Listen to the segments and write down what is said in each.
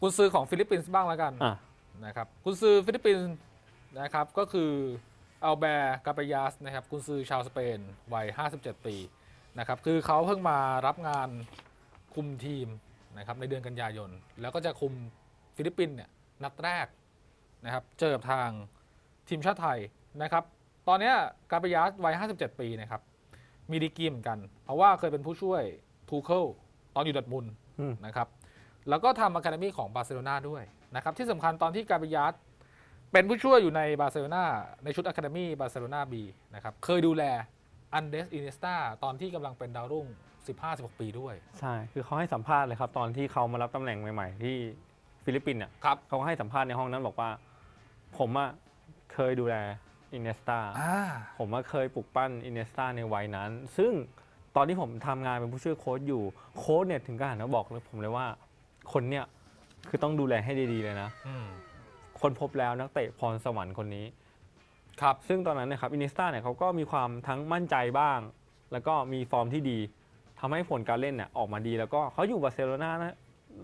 กุนซือของฟิลิปปินส์บ้างแล้วกันอะ นะครับกุนซือฟิลิปปินส์นะครับก็คืออัลแบร์กาเปยาสนะครับกุนซือชาวสเปนวัย 57 ปีนะครับคือเขาเพิ่งมารับงานคุมทีมนะครับในเดือนกันยายน แล้วก็จะคุมฟิลิปปินส์เนี่ยนัดแรกนะครับเจอกับทางทีมชาติไทยนะครับตอนเนี้ยกาเปยาสวัย 57 ปีนะครับมีดีกรีเหมือนกัน เพราะว่าเคยเป็นผู้ช่วยทูเคิลตอนอยู่ดัดมุนอืม นะครับ แล้วก็ทำอะคาเดมี่ของบาร์เซโลนาด้วยนะครับที่สำคัญตอนที่กาเบยาสเป็นผู้ช่วยอยู่ในบาร์เซโลนาในชุดอะคาเดมี่บาร์เซโลนาบีนะครับเคยดูแลอันเดสอินเนสตาตอนที่กำลังเป็นดาวรุ่ง 15-16 ปีด้วย ใช่ คือเขาให้สัมภาษณ์เลยครับ ตอนที่เขามารับตำแหน่งใหม่ๆ ที่ฟิลิปปินส์เนี่ยครับ เขาก็ให้สัมภาษณ์ในห้องนั้นบอกว่า ผมอะเคยดูแลอินเนสตาอ่า ผมว่าเคยปลุกปั้นอินเนสตาในวัยนั้น ซึ่งตอนที่ผมทำงานเป็นผู้ช่วยโค้ชอยู่โค้ชเนี่ยถึงกับหันมาบอกเลยผมเลยว่า คนเนี่ยคือต้องดูแลให้ดีๆเลยนะ อืมคนพบแล้วนักเตะพรสวรรค์คนนี้ ครับ ซึ่งตอนนั้นเนะครับอินเนสตาเนี่ยเขาก็มีความทั้งมั่นใจบ้าง แล้วก็มีฟอร์มที่ดีทำให้ผลการเล่นเนี่ยออกมาดี แล้วก็เขาอยู่บาร์เซโลนานะ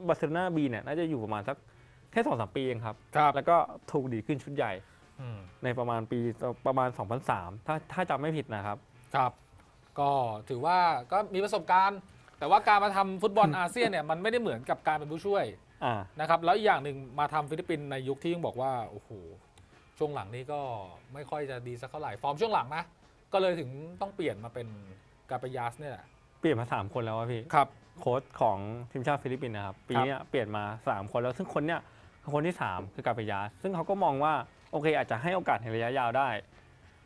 บาร์เซโลนาบีเนี่ยน่าจะอยู่ประมาณสักแค่สองสามปีเองครับ ครับ แล้วก็ถูกดีดขึ้นชุดใหญ่อืม ในประมาณปีประมาณ 2003 ถ้าถ้าจำไม่ผิดนะครับ ครับ ก็ถือว่าก็มีประสบการณ์ แต่ว่าการมาทำฟุตบอลอาเซียนเนี่ยมันไม่ได้เหมือนกับการเป็นผู้ช่วยอ่า นะครับ แล้วอีกอย่างหนึ่งมาทำฟิลิปปินส์ในยุคที่ยังบอกว่าโอ้โหช่วงหลังนี้ก็ไม่ค่อยจะดีสักเท่าไหร่ฟอร์มช่วงหลังนะก็เลยถึงต้องเปลี่ยนมาเป็นกาเปยาสเนี่ยแหละเปลี่ยนมาสามคนแล้วอะพี่ ครับ โค้ชของทีมชาติฟิลิปปินส์นะครับ ปีเนี้ยเปลี่ยนมาสามคนแล้ว ซึ่งคนเนี้ยคือคนที่สามคือกาเปยาสซึ่งเขาก็มองว่าโอเคอาจจะให้โอกาสในระยะยาวได้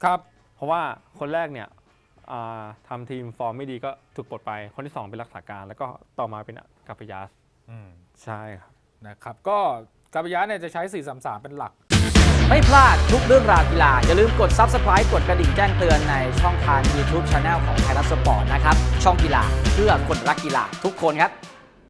ครับ เพราะว่าคนแรกเนี่ยอ่า ทำทีมฟอร์มไม่ดีก็ถูกปลดไป คนที่ 2 เป็นรักษาการ แล้วก็ต่อมาเป็นกาเปยาสอืมใช่ครับนะครับ ก็กาเปยาสเนี่ยจะใช้ 4-3-3 เป็นหลัก ไม่พลาดทุกเรื่องราวกีฬา อย่าลืมกด Subscribe กดกระดิ่งแจ้งเตือนในช่องทาง YouTube Channel ของไทยรัฐสปอร์ตนะครับ ช่องกีฬาเพื่อคนรักกีฬาทุกคนครับ